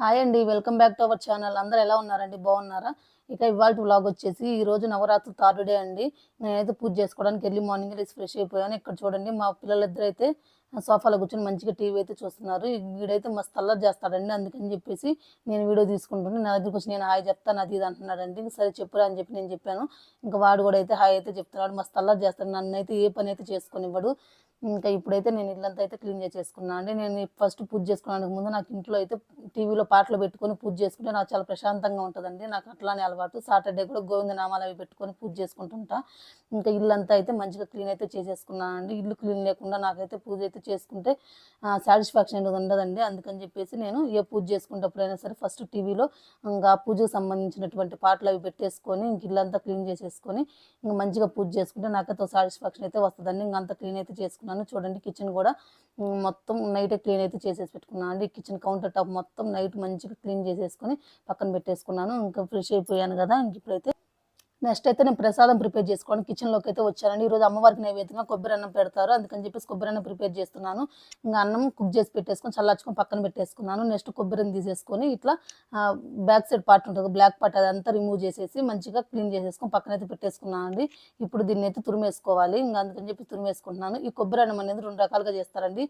Hi అండి welcome back to our channel అందరూ ఎలా ఉన్నారండి? బాగున్నారా? ఇక ఇవాళ వ్లాగ్ వచ్చేసి ఈ రోజు నవరాత్రి థర్డ్ డే అండి. నేనైతే పూజ చేసుకోవడానికి ఎర్లీ మార్నింగ్ లేచి ఫ్రెష్ అయిపోయాను. ఇక్కడ చూడండి మా పిల్లలిద్దరు అయితే సోఫాలో కూర్చొని మంచిగా టీవీ అయితే చూస్తున్నారు. వీడైతే మస్తు అల్లరి చేస్తాడండి. అందుకని చెప్పేసి నేను వీడియో తీసుకుంటున్నాను. నా దగ్గరకు వచ్చి నేను హాయ్ చెప్తాను అది ఇది అంటున్నాడండి. సరే చెప్పురా అని చెప్పి నేను చెప్పాను. ఇంకా వాడు కూడా అయితే హాయ్ అయితే చెప్తున్నాడు. మస్తు అల్లరి చేస్తాడు. నన్ను అయితే ఏ పని అయితే చేసుకునివ్వడు. ఇంకా ఇప్పుడైతే నేను ఇల్లంతా అయితే క్లీన్ చేసేసుకున్నాను అండి నేను ఫస్ట్ పూజ చేసుకోవడానికి ముందు నాకు ఇంట్లో అయితే టీవీలో పాటలు పెట్టుకొని పూజ చేసుకుంటే నాకు చాలా ప్రశాంతంగా ఉంటుందండి. నాకు అట్లానే అలవాటు. సాటర్డే కూడా గోవింద నామాలు అవి పెట్టుకొని పూజ చేసుకుంటుంటా. ఇంకా ఇల్లంతా అయితే మంచిగా క్లీన్ అయితే చేసేసుకున్నానండి ఇల్లు క్లీన్ లేకుండా నాకైతే పూజ అయితే చేసుకుంటే సాటిస్ఫాక్షన్ అనేది ఉండదండి. అందుకని చెప్పేసి నేను ఏ పూజ చేసుకునేటప్పుడైనా సరే ఫస్ట్ టీవీలో ఇంకా పూజకు సంబంధించినటువంటి పాటలు అవి పెట్టేసుకొని ఇంక ఇల్లంతా క్లీన్ చేసేసుకొని ఇంకా మంచిగా పూజ చేసుకుంటే నాకైతే సాటిస్ఫాక్షన్ అయితే వస్తుందండి. ఇంకా అంతా క్లీన్ అయితే పెట్టుకున్నాను. చూడండి కిచెన్ కూడా మొత్తం నైట్ క్లీన్ అయితే చేసేసి పెట్టుకున్నాను అండి కిచెన్ కౌంటర్ టాప్ మొత్తం నైట్ మంచిగా క్లీన్ చేసేసుకొని పక్కన పెట్టేసుకున్నాను. ఇంకా ఫ్రెష్ అయిపోయాను కదా ఇంక ఇప్పుడైతే నెక్స్ట్ అయితే నేను ప్రసాదం ప్రిపేర్ చేసుకోవడం కిచెన్లోకి అయితే వచ్చానండి. ఈరోజు అమ్మవారికి నైవేద్యంగా కొబ్బరి అన్నం పెడతారు. అందుకని చెప్పేసి కొబ్బరి అన్నం ప్రిపేర్ చేస్తున్నాను. ఇంకా అన్నం కుక్ చేసి పెట్టేసుకొని చల్లార్చుకొని పక్కన పెట్టేసుకున్నాను. నెక్స్ట్ కొబ్బరిని తీసేసుకొని ఇట్లా బ్యాక్ సైడ్ పార్ట్ ఉంటుంది. బ్లాక్ పార్ట్ అదంతా రిమూవ్ చేసేసి మంచిగా క్లీన్ చేసేసుకొని పక్కన అయితే పెట్టేసుకున్నాను అండి ఇప్పుడు దీన్ని అయితే తురిమేసుకోవాలి. ఇంకా అందుకని చెప్పి తురిమేసుకుంటున్నాను. ఈ కొబ్బరి అన్నం అనేది రెండు రకాలుగా చేస్తారండి.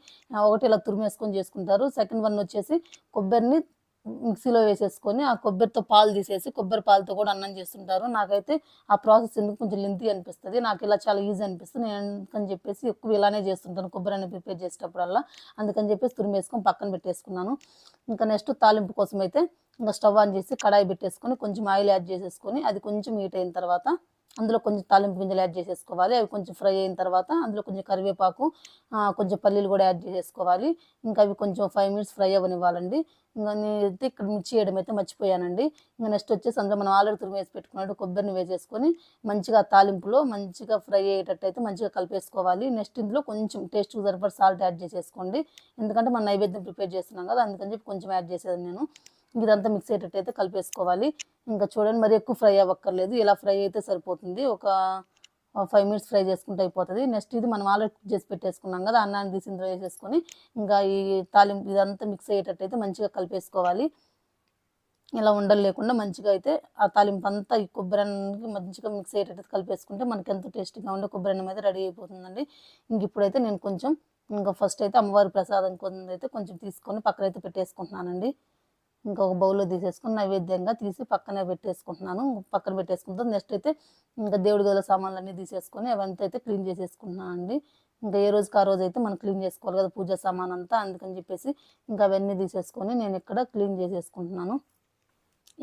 ఒకటి ఇలా తురిమేసుకొని చేసుకుంటారు. సెకండ్ వన్ వచ్చేసి కొబ్బరిని మిక్సీలో వేసేసుకొని ఆ కొబ్బరితో పాలు తీసేసి కొబ్బరి పాలతో కూడా అన్నం చేస్తుంటారు. నాకైతే ఆ ప్రాసెస్ ఎందుకు కొంచెం లెంతీ అనిపిస్తుంది. నాకు ఇలా చాలా ఈజీ అనిపిస్తుంది. నేను అందుకని చెప్పేసి ఎక్కువ ఇలానే చేస్తుంటాను. కొబ్బరి అన్నం ప్రిపేర్ చేసేటప్పుడల్లా. అందుకని చెప్పేసి తురిమేసుకొని పక్కన పెట్టేసుకున్నాను. ఇంకా నెక్స్ట్ తాలింపు కోసం అయితే ఇంకా స్టవ్ ఆన్ చేసి కడాయి పెట్టేసుకొని కొంచెం ఆయిల్ యాడ్ చేసేసుకొని అది కొంచెం హీట్ అయిన తర్వాత అందులో కొంచెం తాలింపు గింజలు యాడ్ చేసేసుకోవాలి. అవి కొంచెం ఫ్రై అయిన తర్వాత అందులో కొంచెం కరివేపాకు కొంచెం పల్లీలు కూడా యాడ్ చేసేసుకోవాలి. ఇంకా అవి కొంచెం ఫైవ్ మినిట్స్ ఫ్రై అవ్వనివ్వాలండి. ఇంకా నేనైతే ఇక్కడ మిర్చి వేయడం అయితే మర్చిపోయానండి. ఇంకా నెక్స్ట్ వచ్చేసి అందులో మనం ఆల్రెడీ తురిమి వేసి పెట్టుకున్నాడు. కొబ్బరిని వేసేసుకొని మంచిగా తాలింపులో మంచిగా ఫ్రై అయ్యేటట్టు అయితే మంచిగా కలిపేసుకోవాలి. నెక్స్ట్ ఇందులో కొంచెం టేస్ట్ సరిపడ సాల్ట్ యాడ్ చేసేసుకోండి. ఎందుకంటే మనం నైవేద్యం ప్రిపేర్ చేస్తున్నాం కదా అందుకని చెప్పి కొంచెం యాడ్ చేసేది నేను. ఇదంతా మిక్స్ అయ్యేటట్టు అయితే కలిపేసుకోవాలి. ఇంకా చూడండి మరి ఎక్కువ ఫ్రై అవ్వక్కర్లేదు. ఇలా ఫ్రై అయితే సరిపోతుంది. ఒక ఫైవ్ మినిట్స్ ఫ్రై చేసుకుంటే అయిపోతుంది. నెక్స్ట్ ఇది మనం ఆల్రెడీ కుక్ చేసి పెట్టేసుకున్నాం కదా అన్నాన్ని తీసి ఇందులో వేసేసుకొని ఇంకా ఈ తాలింపు ఇదంతా మిక్స్ అయ్యేటట్టు అయితే మంచిగా కలిపేసుకోవాలి. ఇలా ఉండలు లేకుండా మంచిగా అయితే ఆ తాలింపు అంతా ఈ కొబ్బరి మంచిగా మిక్స్ అయ్యేటట్టు కలిపేసుకుంటే మనకి ఎంతో టేస్టీగా ఉండే కొబ్బరి అన్నం అయితే రెడీ అయిపోతుందండి. ఇంక ఇప్పుడైతే నేను కొంచెం ఇంకా ఫస్ట్ అయితే అమ్మవారి ప్రసాదం కొంత అయితే కొంచెం తీసుకొని పక్కన అయితే పెట్టేసుకుంటున్నానండి. ఇంకొక బౌల్లో తీసేసుకొని నైవేద్యంగా తీసి పక్కనే పెట్టేసుకుంటున్నాను. పక్కన పెట్టేసుకుంటాను నెక్స్ట్ అయితే ఇంకా దేవుడి గదిలో సామాన్లన్నీ తీసేసుకొని అవంతా అయితే క్లీన్ చేసేసుకుంటున్నాను అండి. ఇంకా ఏ రోజుకి ఆ రోజు అయితే మనం క్లీన్ చేసుకోవాలి కదా పూజ సామాన్ అంతా. అందుకని చెప్పేసి ఇంకా అవన్నీ తీసేసుకొని నేను ఇక్కడ క్లీన్ చేసేసుకుంటున్నాను.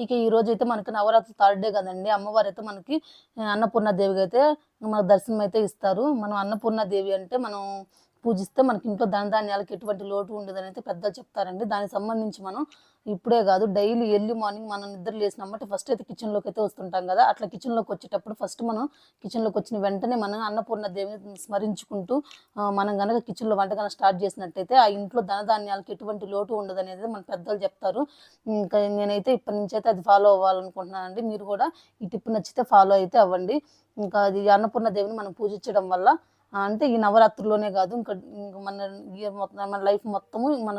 ఇక ఈ రోజు అయితే మనకి నవరాత్రి థర్డ్ డే కదండి. అమ్మవారు అయితే మనకి అన్నపూర్ణ దేవికి అయితే మనకు దర్శనం అయితే ఇస్తారు. మనం అన్నపూర్ణ దేవి అంటే మనం పూజిస్తే మనకి ఇంట్లో ధన ధాన్యాలకు ఎటువంటి లోటు ఉండదని అయితే పెద్దలు చెప్తారండి. దానికి సంబంధించి మనం ఇప్పుడే కాదు డైలీ ఎర్లీ మార్నింగ్ మనం నిద్ర లేసినమ్మటే ఫస్ట్ అయితే కిచెన్లోకి అయితే వస్తుంటాం కదా. అట్లా కిచెన్లోకి వచ్చేటప్పుడు ఫస్ట్ మనం కిచెన్లోకి వచ్చిన వెంటనే మనం అన్నపూర్ణ దేవిని స్మరించుకుంటూ మనం కనుక కిచెన్లో వంట కనుక స్టార్ట్ చేసినట్టయితే ఆ ఇంట్లో ధనధాన్యాలకు ఎటువంటి లోటు ఉండదు అనేది మన పెద్దలు చెప్తారు. ఇంకా నేనైతే ఇప్పటి నుంచి అయితే అది ఫాలో అవ్వాలనుకుంటున్నానండి. మీరు కూడా ఈ టిప్ నచ్చితే ఫాలో అయితే అవ్వండి. ఇంకా అది అన్నపూర్ణ దేవిని మనం పూజించడం వల్ల అంటే ఈ నవరాత్రుల్లోనే కాదు ఇంకా మన ఇయర్ మొత్తం మన లైఫ్ మొత్తము మన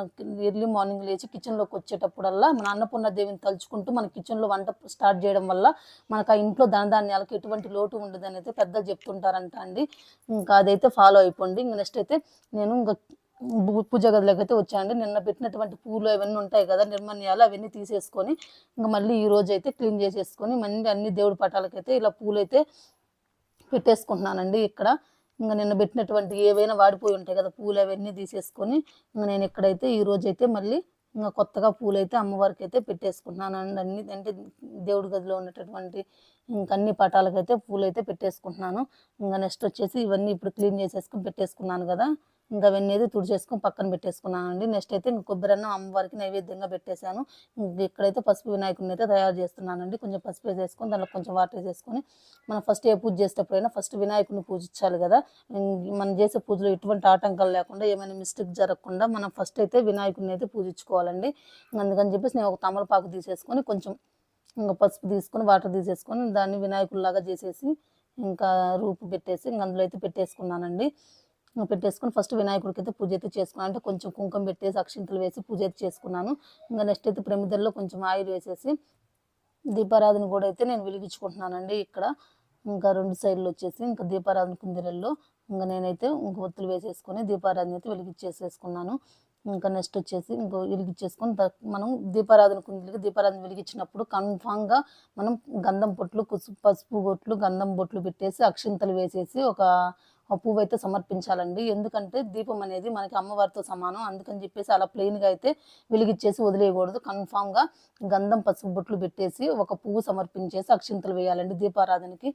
ఎర్లీ మార్నింగ్ లేచి కిచెన్లోకి వచ్చేటప్పుడల్లా మన అన్నపూర్ణ దేవిని తలుచుకుంటూ మన కిచెన్లో వంట స్టార్ట్ చేయడం వల్ల మనకు ఆ ఇంట్లో ధనధాన్యాలకు ఎటువంటి లోటు ఉండదు అనేది పెద్దలు చెప్తుంటారంట అండి. ఇంకా అదైతే ఫాలో అయిపోండి. నెక్స్ట్ అయితే నేను ఇంకా పూజ గదిలోకి అయితే వచ్చానండి. నిన్న పెట్టినటువంటి పూలు అవన్నీ ఉంటాయి కదా నిర్మణ్యాలు అవన్నీ తీసేసుకొని ఇంకా మళ్ళీ ఈ రోజు అయితే క్లీన్ చేసేసుకొని మళ్ళీ అన్ని దేవుడి పటాలకైతే ఇలా పూలు అయితే పెట్టేసుకుంటున్నానండి ఇక్కడ. ఇంకా నిన్న పెట్టినటువంటి ఏవైనా వాడిపోయి ఉంటాయి కదా పూలు అవన్నీ తీసేసుకొని ఇంకా నేను ఇక్కడైతే ఈ అయితే మళ్ళీ ఇంకా కొత్తగా పూలు అయితే అమ్మవారికి అయితే పెట్టేసుకుంటున్నాను. అండ్ అన్ని అంటే దేవుడి గదిలో ఉన్నటువంటి ఇంకా అన్ని పటాలకైతే పూలు అయితే పెట్టేసుకుంటున్నాను. ఇంకా నెక్స్ట్ వచ్చేసి ఇవన్నీ ఇప్పుడు క్లీన్ చేసేసుకొని పెట్టేసుకున్నాను కదా. ఇంకా అవన్నీ అయితే తుడిచేసుకొని పక్కన పెట్టేసుకున్నాను అండి నెక్స్ట్ అయితే ఇంకా కొబ్బరి అన్నం అమ్మవారికి నైవేద్యంగా పెట్టేశాను. ఇక్కడైతే పసుపు వినాయకుడిని అయితే తయారు చేస్తున్నానండి. కొంచెం పసుపు వేసేసుకొని దాంట్లో కొంచెం వాటర్ వేసేసుకొని మనం ఫస్ట్ ఏ పూజ చేసేటప్పుడైనా ఫస్ట్ వినాయకుడిని పూజించాలి కదా. మనం చేసే పూజలో ఎటువంటి ఆటంకాలు లేకుండా ఏమైనా మిస్టేక్ జరగకుండా మనం ఫస్ట్ అయితే వినాయకుడిని అయితే పూజించుకోవాలండి. అందుకని చెప్పేసి నేను ఒక తమలపాకు తీసేసుకొని కొంచెం ఇంకా పసుపు తీసుకొని వాటర్ తీసేసుకొని దాన్ని వినాయకుడిలాగా చేసేసి ఇంకా రూపు పెట్టేసి ఇంక అందులో అయితే పెట్టేసుకున్నానండి. పెట్టేసుకొని ఫస్ట్ వినాయకుడికి అయితే పూజ అయితే చేసుకున్నాను. అంటే కొంచెం కుంకుమ పెట్టేసి అక్షింతలు వేసి పూజ అయితే చేసుకున్నాను. ఇంకా నెక్స్ట్ అయితే ప్రమిదల్లో కొంచెం ఆయిల్ వేసేసి దీపారాధన కూడా అయితే నేను వెలిగించుకుంటున్నానండి ఇక్కడ. ఇంకా రెండు సైడ్లు వచ్చేసి ఇంకా దీపారాధన కుందిరల్లో ఇంకా నేనైతే ఇంక ఒత్తులు వేసేసుకొని దీపారాధన అయితే వెలిగించేసేసుకున్నాను. ఇంకా నెక్స్ట్ వచ్చేసి ఇంకో వెలిగించేసుకొని మనం దీపారాధన కుందిలకి దీపారాధన వెలిగించినప్పుడు కన్ఫామ్గా మనం గంధం బొట్లు పసుపు బొట్లు గంధం బొట్లు పెట్టేసి అక్షింతలు వేసేసి ఒక ఒక పువ్వు అయితే సమర్పించాలండి. ఎందుకంటే దీపం అనేది మనకి అమ్మవారితో సమానం. అందుకని చెప్పేసి అలా ప్లెయిన్గా అయితే వెలిగిచ్చేసి వదిలేయకూడదు. కన్ఫామ్గా గంధం పసుపు బొట్లు పెట్టేసి ఒక పువ్వు సమర్పించేసి అక్షింతలు వేయాలండి దీపారాధనకి.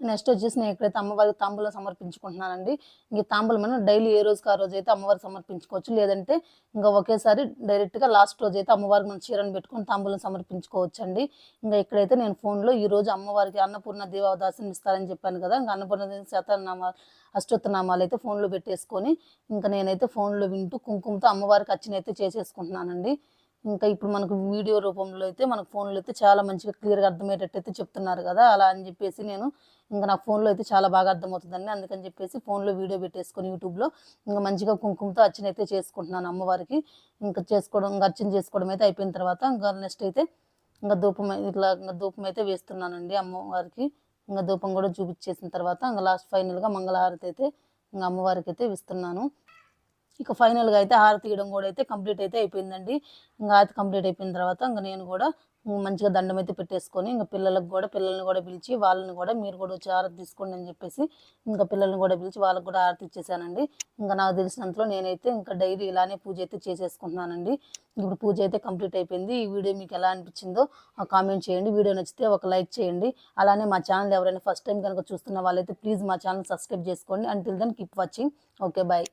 నెక్స్ట్ వచ్చేసి నేను ఎక్కడైతే అమ్మవారికి తాంబూలం సమర్పించుకుంటున్నానండి. ఇంక తాంబూలం మనం డైలీ ఏ రోజుకి ఆ రోజు అయితే అమ్మవారికి సమర్పించుకోవచ్చు. లేదంటే ఇంకా ఒకేసారి డైరెక్ట్గా లాస్ట్ రోజు అయితే అమ్మవారికి మనం చీరను పెట్టుకొని తాంబూలం సమర్పించుకోవచ్చు అండి ఇంకా ఇక్కడైతే నేను ఫోన్లో ఈ రోజు అమ్మవారికి అన్నపూర్ణ దేవదాసం ఇస్తారని చెప్పాను కదా ఇంకా అన్నపూర్ణ దేవి శతనామా అష్టోత్తనామాలు అయితే ఫోన్లో పెట్టేసుకొని ఇంకా నేనైతే ఫోన్లో వింటూ కుంకుమతో అమ్మవారికి అర్చన అయితే చేసేసుకుంటున్నానండి. ఇంకా ఇప్పుడు మనకు వీడియో రూపంలో అయితే మనకు ఫోన్లో అయితే చాలా మంచిగా క్లియర్గా అర్థమయ్యేటట్టు అయితే చెప్తున్నారు కదా అలా అని చెప్పేసి నేను ఇంకా నా ఫోన్లో అయితే చాలా బాగా అర్థమవుతుందండి. అందుకని చెప్పేసి ఫోన్లో వీడియో పెట్టేసుకొని యూట్యూబ్లో ఇంకా మంచిగా కుంకుమతో అర్చన అయితే చేసుకుంటున్నాను అమ్మవారికి. ఇంకా చేసుకోవడం ఇంకా అర్చన చేసుకోవడం అయితే అయిపోయిన తర్వాత ఇంకా నెక్స్ట్ అయితే ఇంకా ధూపం ఇట్లా ఇంకా ధూపం అయితే వేస్తున్నానండి అమ్మవారికి. ఇంకా ధూపం కూడా చూపించేసిన తర్వాత ఇంకా లాస్ట్ ఫైనల్గా మంగళహారతి అయితే ఇంకా అమ్మవారికి అయితే ఇస్తున్నాను ఇక ఫైనల్గా అయితే హారతి ఇవ్వడం కూడా అయితే కంప్లీట్ అయితే అయిపోయిందండి. ఇంకా హారతి కంప్లీట్ అయిపోయిన తర్వాత ఇంకా నేను కూడా మంచిగా దండం అయితే పెట్టేసుకొని ఇంకా పిల్లలకు కూడా పిల్లల్ని కూడా పిలిచి వాళ్ళని కూడా మీరు కూడా వచ్చి హారతి తీసుకోండి అని చెప్పేసి ఇంకా పిల్లల్ని కూడా పిలిచి వాళ్ళకి కూడా హారతి ఇచ్చేసానండి. ఇంకా నాకు తెలిసినంతలో నేనైతే ఇంకా డైలీ ఇలానే పూజ అయితే చేసేసుకుంటున్నానండి. ఇప్పుడు పూజ అయితే కంప్లీట్ అయిపోయింది. ఈ వీడియో మీకు ఎలా అనిపించిందో కామెంట్ చేయండి. వీడియో నచ్చితే ఒక లైక్ చేయండి. అలానే మా ఛానల్ ఎవరైనా ఫస్ట్ టైం కనుక చూస్తున్న వాళ్ళైతే ప్లీజ్ మా ఛానల్ సబ్స్క్రైబ్ చేసుకోండి. Until then keep watching okay bye